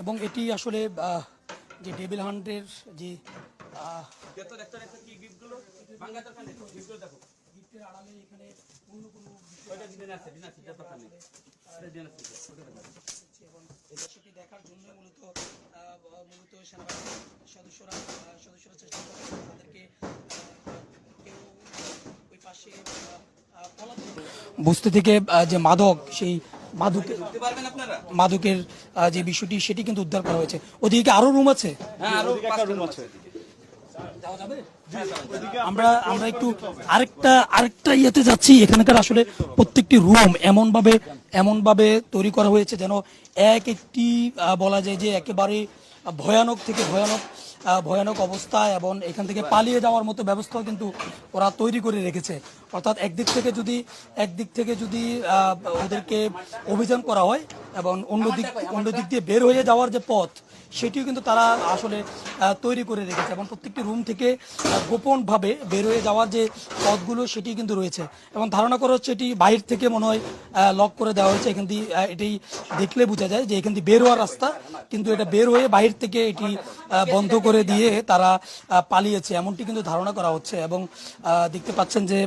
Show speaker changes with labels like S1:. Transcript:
S1: এবং এটি আসলে যে ডেভিল হান্টের যে সেটি দেখার জন্য মূলত মূলত সেনাবাহিনীর সদস্যরা সদস্যরা চেষ্টা করে তাদেরকে কেউ ওই পাশে বস্তি থেকে যে মাদক সেই মাদকের মাদকের যে বিষয়টি সেটি কিন্তু উদ্ধার করা হয়েছে। ওদিকে আরও রুম আছে? আমরা আমরা একটু আরেকটা আরেকটা ইয়েতে যাচ্ছি। এখানকার আসলে প্রত্যেকটি রুম এমনভাবে এমনভাবে এমন ভাবে তৈরি করা হয়েছে যেন এক একটি বলা যায় যে একেবারে ভয়ানক থেকে ভয়ানক ভয়ানক অবস্থা এবং এখান থেকে পালিয়ে যাওয়ার মতো ব্যবস্থাও কিন্তু ওরা তৈরি করে রেখেছে। অর্থাৎ একদিক থেকে যদি, একদিক থেকে যদি ওদেরকে অভিযান করা হয় এবং অন্যদিক অন্যদিক অন্য দিক দিয়ে বের হয়ে যাওয়ার যে পথ সেটিও কিন্তু তারা আসলে তৈরি করে রেখেছে এবং প্রত্যেকটি রুম থেকে গোপনভাবে বের হয়ে যাওয়ার যে পথগুলো সেটি কিন্তু রয়েছে এবং ধারণা করা হচ্ছে এটি বাহির থেকে মনে হয় লক করে দেওয়া হয়েছে। এখান দিয়ে এটি দেখলে বোঝা যায় যে এখান দিয়ে বের হওয়ার রাস্তা, কিন্তু এটা বের হয়ে বাহির থেকে এটি বন্ধ করে দিয়ে তারা পালিয়েছে এমনটি কিন্তু ধারণা করা হচ্ছে এবং দেখতে পাচ্ছেন যে